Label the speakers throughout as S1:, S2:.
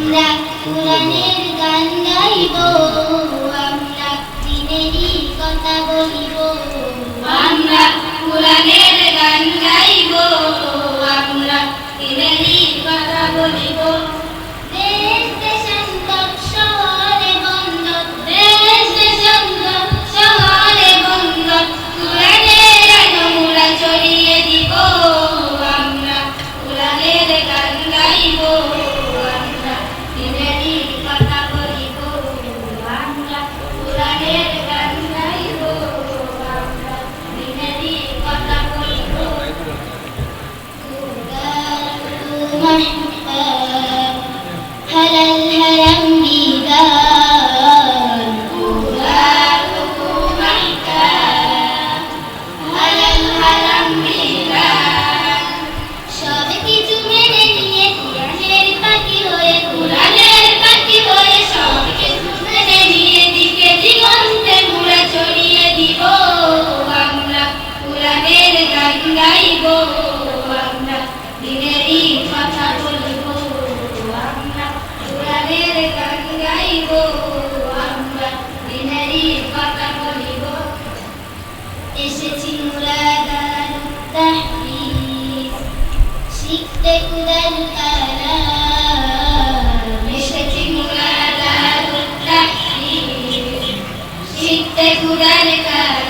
S1: আমরা কোরআনের গান গাইব। আমরা দিনেরই কথা বলিব আমরা কোরআনের গান গাইব দিনেরই কথা বলব আমরা পুরাণের গান গাইব আমরা, দিনেরই কথা বলিব। এসেছি মুরাদার তাহরির শিখতে কুরান কালাম এসেছি মুরাদার তাহরির শিখতে কুরান কালাম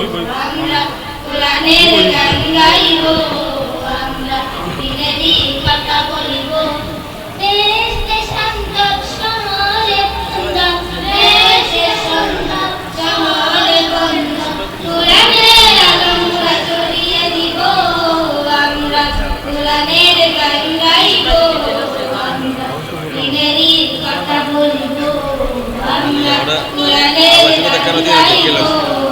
S1: voy, voy. Ahora, ahora, ahora, ahora, ahora, ahora, ahora,